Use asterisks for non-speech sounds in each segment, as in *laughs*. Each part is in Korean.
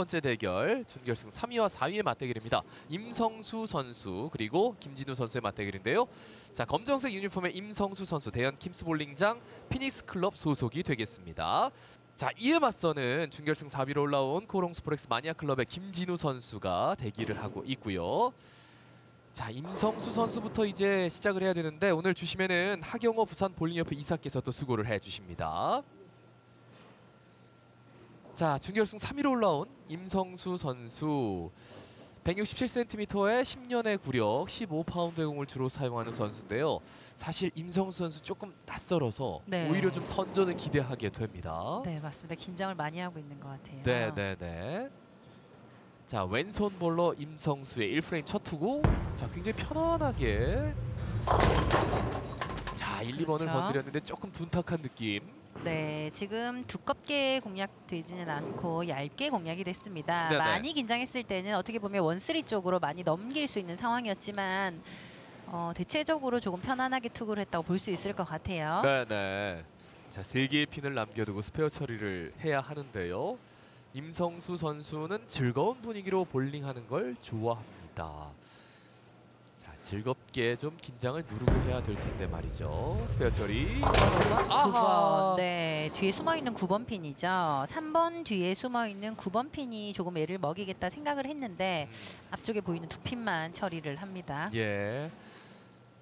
번째 대결 준결승 3위와 4위의 맞대결입니다. 임성수 선수 그리고 김진우 선수의 맞대결인데요. 자 검정색 유니폼의 임성수 선수 대현 킴스볼링장 피닉스 클럽 소속이 되겠습니다. 자 이에 맞서는 준결승 4위로 올라온 코롱스포렉스 마니아 클럽의 김진우 선수가 대기를 하고 있고요. 자 임성수 선수부터 이제 시작을 해야 되는데 오늘 주심에는 하경호 부산 볼링협회 이사께서 또 수고를 해주십니다. 자 준결승 3위로 올라온 임성수 선수 167cm의 10년의 구력 15파운드의 공을 주로 사용하는 선수인데요. 사실 임성수 선수 조금 낯설어서 네. 오히려 좀 선전을 기대하게 됩니다. 네 맞습니다. 긴장을 많이 하고 있는 것 같아요. 네, 네, 네. 자 왼손 볼러 임성수의 1프레임 첫 투구. 자 굉장히 편안하게. 자 1, 2번을 그렇죠. 건드렸는데 조금 둔탁한 느낌. 네, 지금 두껍게 공략되지는 않고 얇게 공략이 됐습니다. 네네. 많이 긴장했을 때는 어떻게 보면 원쓰리 쪽으로 많이 넘길 수 있는 상황이었지만 어, 대체적으로 조금 편안하게 투구를 했다고 볼 수 있을 것 같아요. 네, 네. 자 세 개의 핀을 남겨두고 스페어 처리를 해야 하는데요. 임성수 선수는 즐거운 분위기로 볼링하는 걸 좋아합니다. 자 즐겁게 좀 긴장을 누르고 해야 될 텐데 말이죠. 스페어 처리. 아하. 9번. 네, 뒤에 숨어 있는 9번 핀이죠. 3번 뒤에 숨어 있는 9번 핀이 조금 애를 먹이겠다 생각을 했는데 음. 앞쪽에 보이는 두 핀만 처리를 합니다. 예.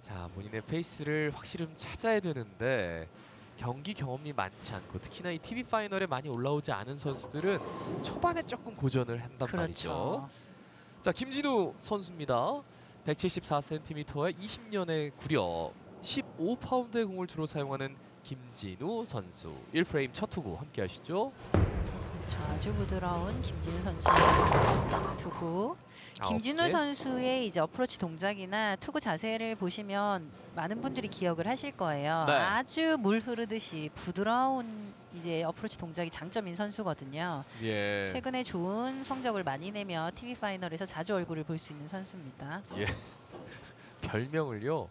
자 본인의 페이스를 확실히 좀 찾아야 되는데 경기 경험이 많지 않고 특히나 이 TV 파이널에 많이 올라오지 않은 선수들은 초반에 조금 고전을 한단 말이죠. 그렇죠. 자 김진우 선수입니다. 174cm의 20년의 구력, 15파운드의 공을 주로 사용하는 김진우 선수. 1프레임 첫 투구 함께 하시죠. 그렇죠. 아주 부드러운 김진우 선수의 투구. 김진우 개. 선수의 이제 어프로치 동작이나 투구 자세를 보시면 많은 분들이 기억을 하실 거예요. 네. 아주 물 흐르듯이 부드러운 이제 어프로치 동작이 장점인 선수거든요. 예. 최근에 좋은 성적을 많이 내며 TV 파이널에서 자주 얼굴을 볼 수 있는 선수입니다. 예. *laughs* 별명을요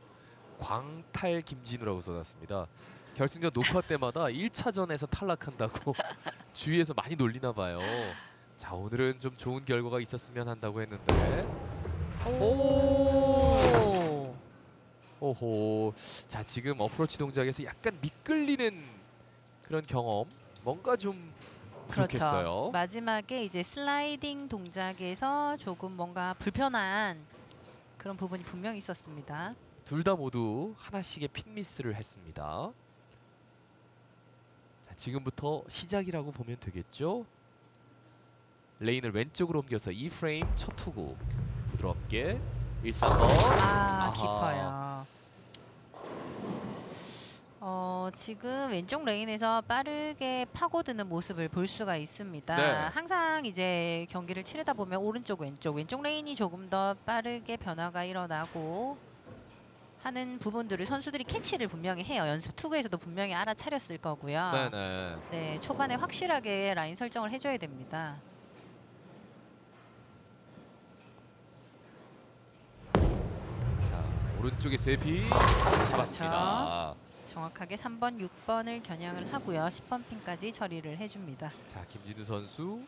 광탈 김진우라고 써놨습니다. 결승전 녹화 때마다 1차전에서 탈락한다고 *laughs* 주위에서 많이 놀리나 봐요. 자 오늘은 좀 좋은 결과가 있었으면 한다고 했는데 오 오호 자 지금 어프로치 동작에서 약간 미끌리는 그런 경험 뭔가 좀 부족했어요. 그렇죠. 마지막에 이제 슬라이딩 동작에서 조금 뭔가 불편한 그런 부분이 분명히 있었습니다. 둘 다 모두 하나씩의 핀 미스를 했습니다. 자, 지금부터 시작이라고 보면 되겠죠? 레인을 왼쪽으로 옮겨서 2프레임 첫 투구 부드럽게 1사번 아. 깊어요. 어, 지금 왼쪽 레인에서 빠르게 파고드는 모습을 볼 수가 있습니다. 네. 항상 이제 경기를 치르다 보면 오른쪽 왼쪽 왼쪽 레인이 조금 더 빠르게 변화가 일어나고 하는 부분들을 선수들이 캐치를 분명히 해요. 연습 투구에서도 분명히 알아차렸을 거고요. 네네 네, 초반에 확실하게 라인 설정을 해줘야 됩니다. 자 오른쪽에 세피 잡았습니다. 정확하게 3번, 6번을 겨냥을 하고요. 10번 핀까지 처리를 해줍니다. 자 김진우 선수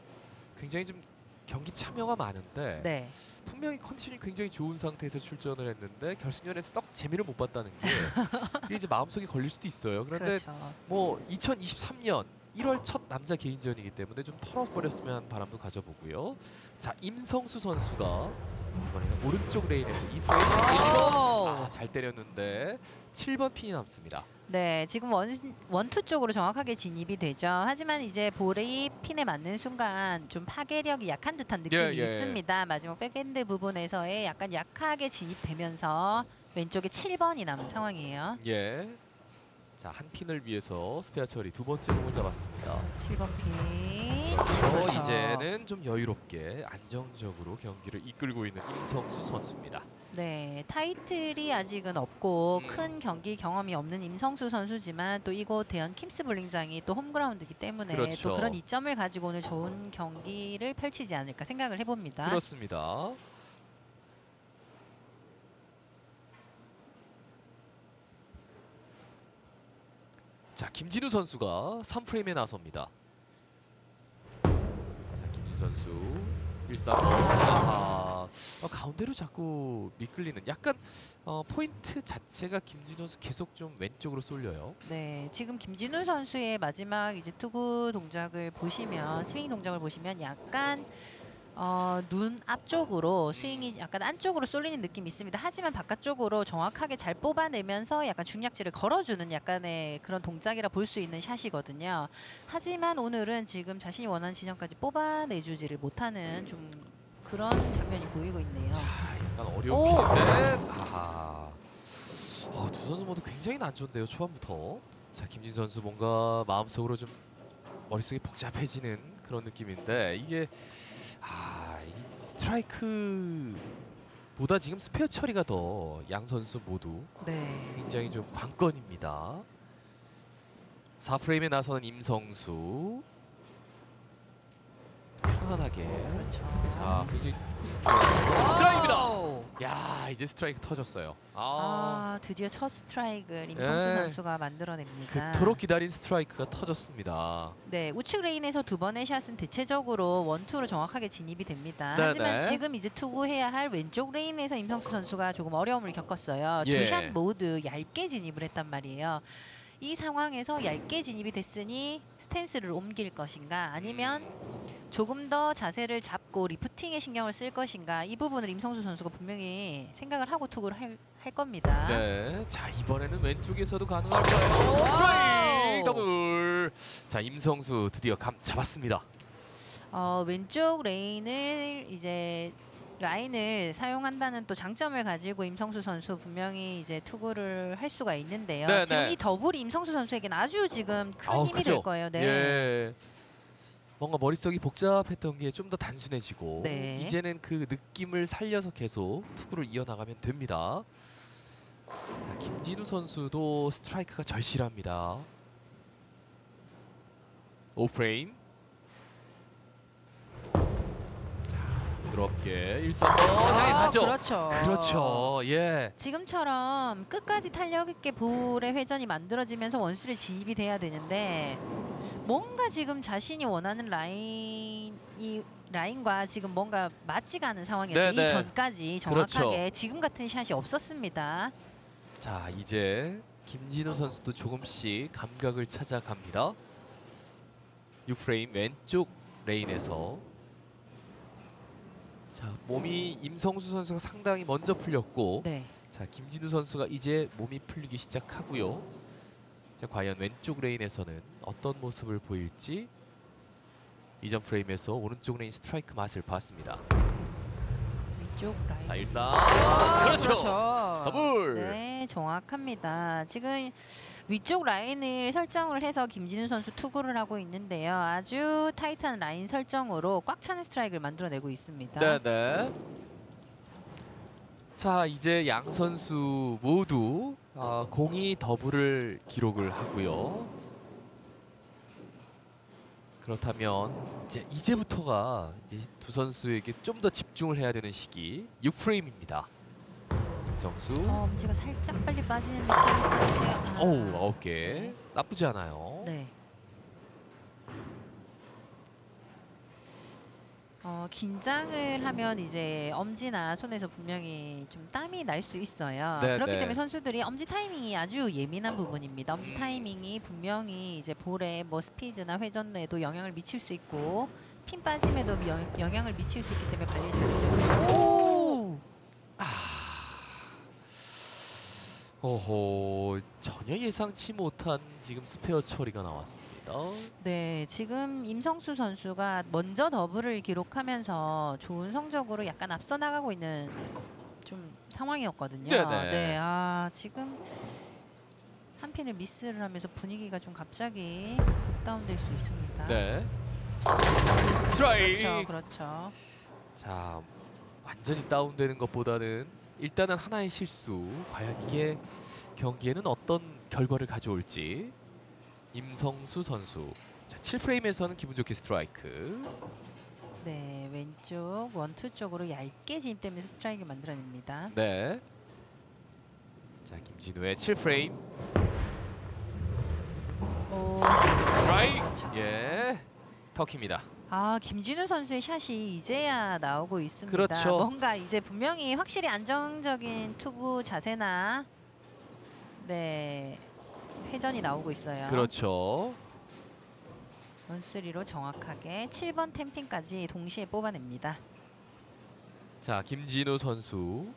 굉장히 좀 경기 참여가 많은데 네. 분명히 컨디션이 굉장히 좋은 상태에서 출전을 했는데 결승전에 썩 재미를 못 봤다는 게 *laughs* 이게 이제 마음속에 걸릴 수도 있어요. 그런데 그렇죠. 뭐 2023년 1월 첫 남자 개인전이기 때문에 좀 털어버렸으면 하는 바람도 가져보고요. 자 임성수 선수가 이번에는 오른쪽 레인에서 이 프레임 오! 아잘 때렸는데 7번 핀이 남습니다. 네, 지금 원, 원투 쪽으로 정확하게 진입이 되죠. 하지만 이제 볼이 핀에 맞는 순간 좀 파괴력이 약한 듯한 느낌이 예, 예. 있습니다. 마지막 백핸드 부분에서의 약간 약하게 진입되면서 왼쪽에 7번이 남은 상황이에요. 예. 자 한 핀을 위해서 스페어 처리 두 번째 공을 잡았습니다. 7번 핀. 그래서 그렇죠. 이제는 좀 여유롭게 안정적으로 경기를 이끌고 있는 임성수 선수입니다. 네, 타이틀이 아직은 없고 음. 큰 경기 경험이 없는 임성수 선수지만 또 이곳 대현 킴스 볼링장이 또 홈그라운드이기 때문에 그렇죠. 또 그런 이점을 가지고 오늘 좋은 경기를 펼치지 않을까 생각을 해봅니다. 그렇습니다. 자 김진우 선수가 3프레임에 나섭니다. 자 김진우 선수 1-3. 아하. 어, 가운데로 자꾸 미끌리는 약간 어, 포인트 자체가 김진우 선수 계속 좀 왼쪽으로 쏠려요. 네, 지금 김진우 선수의 마지막 이제 투구 동작을 보시면 스윙 동작을 보시면 약간 어, 눈 앞쪽으로 스윙이 약간 안쪽으로 쏠리는 느낌이 있습니다. 하지만 바깥쪽으로 정확하게 잘 뽑아내면서 약간 중략지를 걸어주는 약간의 그런 동작이라 볼 수 있는 샷이거든요. 하지만 오늘은 지금 자신이 원하는 지점까지 뽑아내주지를 못하는 좀 그런 장면이 보이고 있네요. 자, 약간 오! 어려운데. 아하. 어, 두 선수 모두 굉장히 난조인데요. 초반부터. 자, 김진 선수 뭔가 마음속으로 좀 머릿속이 복잡해지는 그런 느낌인데 이게 아, 이 스트라이크보다 지금 스페어 처리가 더 양 선수 모두 네. 굉장히 좀 관건입니다. 4프레임에 나서는 임성수 편안하게 그렇죠. 자 굉장히 스트라이크입니다. 와우! 야 이제 스트라이크 터졌어요. 아, 아, 드디어 첫 스트라이크를 임성수 예. 선수가 만들어냅니다. 그토록 기다린 스트라이크가 터졌습니다. 네, 우측 레인에서 두 번의 샷은 대체적으로 원투로 정확하게 진입이 됩니다. 네네. 하지만 지금 이제 투구해야 할 왼쪽 레인에서 임성수 선수가 조금 어려움을 겪었어요. 예. 두 샷 모두 얇게 진입을 했단 말이에요. 이 상황에서 얇게 진입이 됐으니 스탠스를 옮길 것인가 아니면 조금 더 자세를 잡고 리프팅에 신경을 쓸 것인가 이 부분을 임성수 선수가 분명히 생각을 하고 투구를 할, 할 겁니다. 네, 자 이번에는 왼쪽에서도 가능할까요? 스트라이크 더블. 자 임성수 드디어 감 잡았습니다. 어, 왼쪽 레인을 이제 라인을 사용한다는 또 장점을 가지고 임성수 선수 분명히 이제 투구를 할 수가 있는데요. 네, 지금 네. 이 더블이 임성수 선수에게는 아주 지금 큰 아우, 힘이 그죠? 될 거예요. 네. 예. 뭔가 머릿속이 복잡했던 게 좀 더 단순해지고 네. 이제는 그 느낌을 살려서 계속 투구를 이어나가면 됩니다. 자, 김진우 선수도 스트라이크가 절실합니다. 오프레임. 부드럽게 1, 3번 향해 아, 가죠. 그렇죠. 그렇죠. 예. 지금처럼 끝까지 탄력 있게 볼의 회전이 만들어지면서 원수를 진입이 돼야 되는데 뭔가 지금 자신이 원하는 라인이 라인과 지금 뭔가 맞지가 않은 상황이었어요. 네, 네. 이 전까지 정확하게 그렇죠. 지금 같은 샷이 없었습니다. 자 이제 김진우 선수도 조금씩 감각을 찾아갑니다. 6프레임 왼쪽 레인에서 자 몸이 임성수 선수가 상당히 먼저 풀렸고 네. 자 김진우 선수가 이제 몸이 풀리기 시작하고요. 자 과연 왼쪽 레인에서는 어떤 모습을 보일지 이전 프레임에서 오른쪽 레인 스트라이크 맛을 봤습니다. 위쪽 라인. 자 일사 아, 그렇죠. 그렇죠. 더블. 네, 정확합니다. 지금 위쪽 라인을 설정을 해서 김진우 선수 투구를 하고 있는데요. 아주 타이트한 라인 설정으로 꽉 차는 스트라이크를 만들어내고 있습니다. 네 네. 자 이제 양 선수 모두 어, 공이 더블을 기록을 하고요. 그렇다면 이제 이제부터가 이제 두 선수에게 좀 더 집중을 해야 되는 시기 6프레임입니다. 임성수. 어, 엄지가 살짝 빨리 빠지는 느낌이 있는데요. 아, 어우 아홉 개 네. 나쁘지 않아요. 네. 어, 긴장을 하면 이제 엄지나 손에서 분명히 좀 땀이 날 수 있어요. 네, 그렇기 네. 때문에 선수들이 엄지 타이밍이 아주 예민한 부분입니다. 엄지 음. 타이밍이 분명히 이제 볼에 뭐 스피드나 회전에도 영향을 미칠 수 있고 핀 빠짐에도 영, 영향을 미칠 수 있기 때문에 관리 잘 해줘요. 오! 아. 어허 전혀 예상치 못한 지금 스페어 처리가 나왔습니다. 네, 지금 임성수 선수가 먼저 더블을 기록하면서 좋은 성적으로 약간 앞서 나가고 있는 좀 상황이었거든요. 네네. 네, 아 지금 한 핀을 미스를 하면서 분위기가 좀 갑자기 다운될 수 있습니다. 네. 스트라이크. 그렇죠, 그렇죠. 자 완전히 다운되는 것보다는 일단은 하나의 실수 과연 이게 경기에는 어떤 결과를 가져올지 임성수 선수. 자 7프레임에서는 기분 좋게 스트라이크. 네, 왼쪽 원투 쪽으로 얇게 진입되면서 스트라이크 만들어냅니다. 네 자 김진우의 7프레임. 오, 스트라이크. 그렇죠. 예 터키입니다. 아 김진우 선수의 샷이 이제야 나오고 있습니다. 그렇죠. 뭔가 이제 분명히 확실히 안정적인 투구 자세나. 네 회전이 나오고 있어요. 그렇죠. 원쓰리로 정확하게 7번 템핑까지 동시에 뽑아냅니다. 자, 김진우 선수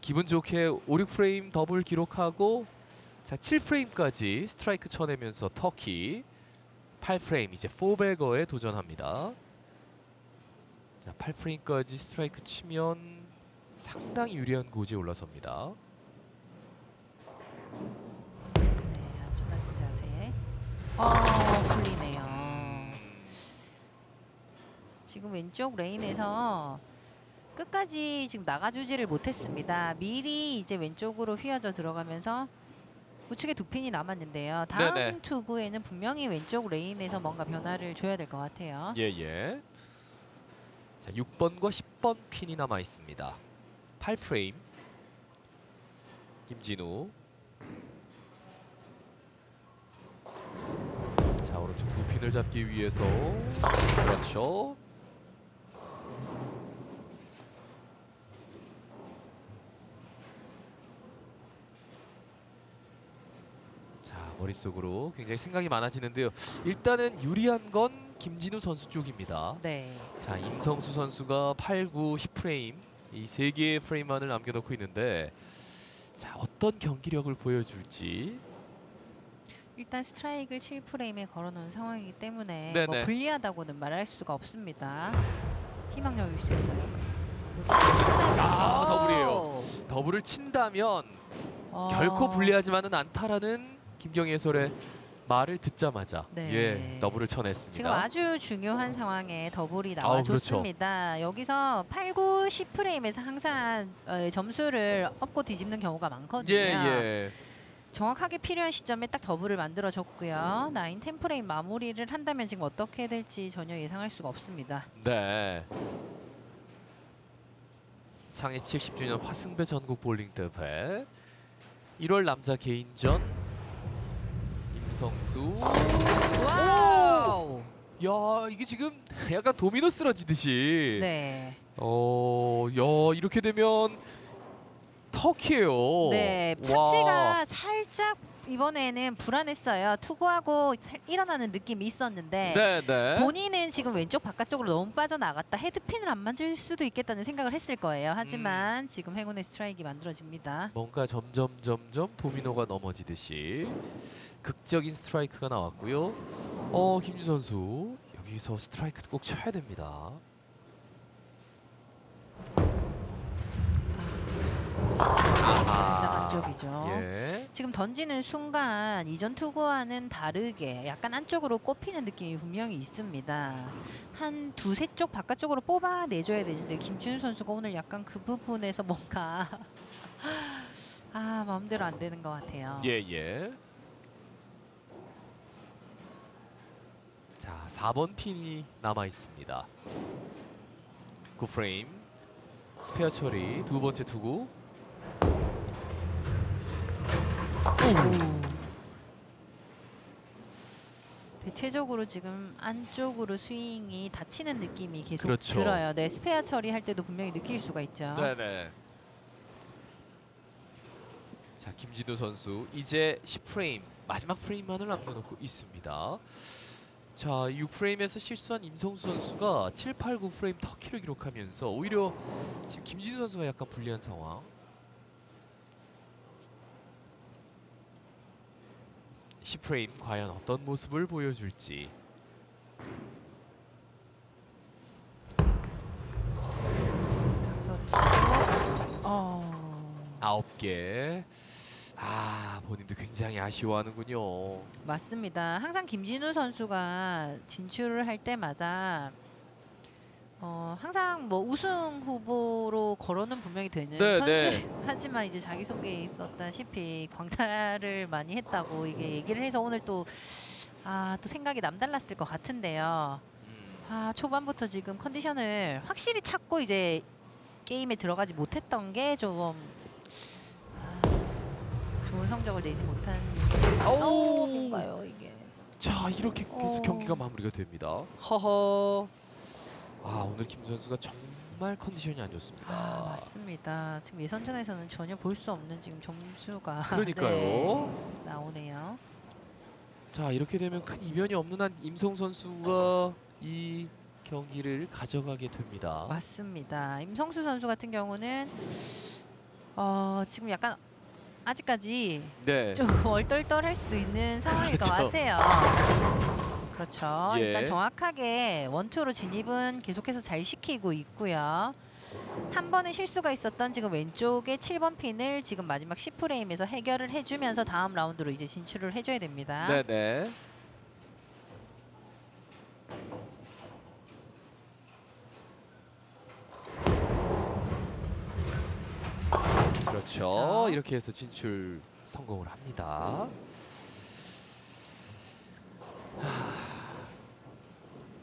기분 좋게 5, 6프레임 더블 기록하고 자, 7프레임까지 스트라이크 쳐내면서 터키 8프레임 이제 4베거에 도전합니다. 자, 8프레임까지 스트라이크 치면 상당히 유리한 고지에 올라섭니다. 네, 아주 낮은 자세. 어, 풀리네요. 음, 지금 왼쪽 레인에서 끝까지 지금 나가주지를 못했습니다. 미리 이제 왼쪽으로 휘어져 들어가면서 우측에 두 핀이 남았는데요. 다음 네네. 투구에는 분명히 왼쪽 레인에서 뭔가 변화를 줘야 될 것 같아요. 예, 예. 자, 6번과 10번 핀이 남아 있습니다. 8프레임. 김진우. 자, 오른쪽 두 핀을 잡기 위해서 그렇죠. 자, 머릿속으로 굉장히 생각이 많아지는데요. 일단은 유리한 건 김진우 선수 쪽입니다. 네. 자, 임성수 선수가 8, 9, 10프레임 이 세 개의 프레임만을 남겨놓고 있는데 자, 어떤 경기력을 보여줄지 일단 스트라이크를 7프레임에 걸어놓은 상황이기 때문에 네네. 뭐 불리하다고는 말할 수가 없습니다. 희망력일 수 있어요. 아, 더블이에요. 오! 더블을 친다면 어, 결코 불리하지만은 않다라는 김경희 해설의 말을 듣자마자 네. 예 더블을 쳐냈습니다. 지금 아주 중요한 상황에 더블이 아우, 그렇죠. 나와줬습니다. 여기서 8, 9, 10 프레임에서 항상 어, 점수를 업고 뒤집는 경우가 많거든요. 예 예. 정확하게 필요한 시점에 딱 더블을 만들어줬고요. 9, 10 프레임 마무리를 한다면 지금 어떻게 될지 전혀 예상할 수가 없습니다. 네. 창립 70주년 화승배 전국 볼링 대회 1월 남자 개인전 임성수 와우! 야 이게 지금 약간 도미노 쓰러지듯이 네. 어, 야 이렇게 되면 터키예요. 네, 와. 착지가 살짝 이번에는 불안했어요. 투구하고 살- 일어나는 느낌이 있었는데 네, 네. 본인은 지금 왼쪽 바깥쪽으로 너무 빠져나갔다 헤드핀을 안 맞을 수도 있겠다는 생각을 했을 거예요. 음. 하지만 지금 행운의 스트라이크 만들어집니다. 뭔가 점점 점점 도미노가 넘어지듯이 극적인 스트라이크가 나왔고요. 어, 김주 선수 여기서 스트라이크 꼭 쳐야 됩니다. 굉장한 쪽이죠. 예. 지금 던지는 순간 이전 투구와는 다르게 약간 안쪽으로 꼽히는 느낌이 분명히 있습니다. 한 두세 쪽 바깥쪽으로 뽑아내줘야 되는데 김준우 선수가 오늘 약간 그 부분에서 *laughs* 뭔가 아 마음대로 안 되는 것 같아요. 예, 예. 자, 4번 핀이 남아 있습니다. 9프레임. 스페어 처리 두 번째 투구. 대체적으로 지금 안쪽으로 스윙이 닫히는 느낌이 계속 그렇죠. 들어요. 네, 스페어 처리할 때도 분명히 느낄 수가 있죠. 네, 네. 자, 김진우 선수 이제 10프레임 마지막 프레임만을 남겨놓고 있습니다. 자, 6프레임에서 실수한 임성수 선수가 7, 8, 9프레임 터키를 기록하면서 오히려 지금 김진우 선수가 약간 불리한 상황. 십 프레임 과연 어떤 모습을 보여줄지. 어. 아홉 개. 아 본인도 굉장히 아쉬워하는군요. 맞습니다. 항상 김진우 선수가 진출을 할 때마다 어, 항상 뭐 우승 후보로 거론은 분명히 되는 네, 선수. 네. *laughs* 하지만 이제 자기 소개에 있었다시피 광탈을 많이 했다고 이게 얘기를 해서 오늘 또 아, 또 생각이 남달랐을 것 같은데요. 음, 아, 초반부터 지금 컨디션을 확실히 찾고 이제 게임에 들어가지 못했던 게 조금 아, 좋은 성적을 내지 못한 아우. 어, 뭔가요 이게 자 이렇게 계속 어. 경기가 마무리가 됩니다. 허허. 아 오늘 김 선수가 정말 컨디션이 안 좋습니다. 아, 맞습니다. 지금 예선전에서는 전혀 볼 수 없는 지금 점수가 *laughs* 그러니까요. 네, 나오네요. 자 이렇게 되면 큰 이변이 없는 한 임성 선수가 이 경기를 가져가게 됩니다. 맞습니다. 임성수 선수 같은 경우는 어, 지금 약간 아직까지 네. 좀 *laughs* 얼떨떨할 수도 있는 상황일 것 그렇죠. 같아요. 그렇죠. 예. 일단 정확하게 원투로 진입은 계속해서 잘 시키고 있고요. 한 번의 실수가 있었던 지금 왼쪽에 7번 핀을 지금 마지막 10프레임에서 해결을 해주면서 다음 라운드로 이제 진출을 해줘야 됩니다. 네네. 그렇죠. 그렇죠. 이렇게 해서 진출 성공을 합니다. 하,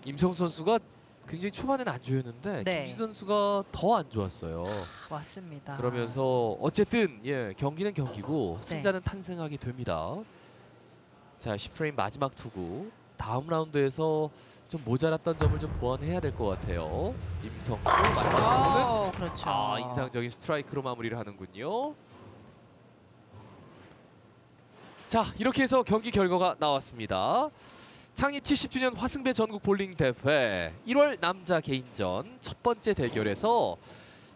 임성수 선수가 굉장히 초반에는 안 좋았는데 네. 김지 선수가 더 안 좋았어요. 맞습니다. 그러면서 어쨌든 예 경기는 경기고 네. 승자는 탄생하게 됩니다. 자 10프레임 마지막 투구 다음 라운드에서 좀 모자랐던 점을 좀 보완해야 될 것 같아요. 임성수 마지막 투구는 어, 그렇죠. 아 인상적인 스트라이크로 마무리를 하는군요. 자 이렇게 해서 경기 결과가 나왔습니다. 창립 70주년 화승배 전국 볼링 대회 1월 남자 개인전 첫 번째 대결에서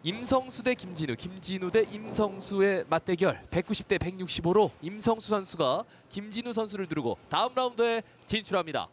임성수 대 김진우, 김진우 대 임성수의 맞대결 190대 165로 임성수 선수가 김진우 선수를 두르고 다음 라운드에 진출합니다.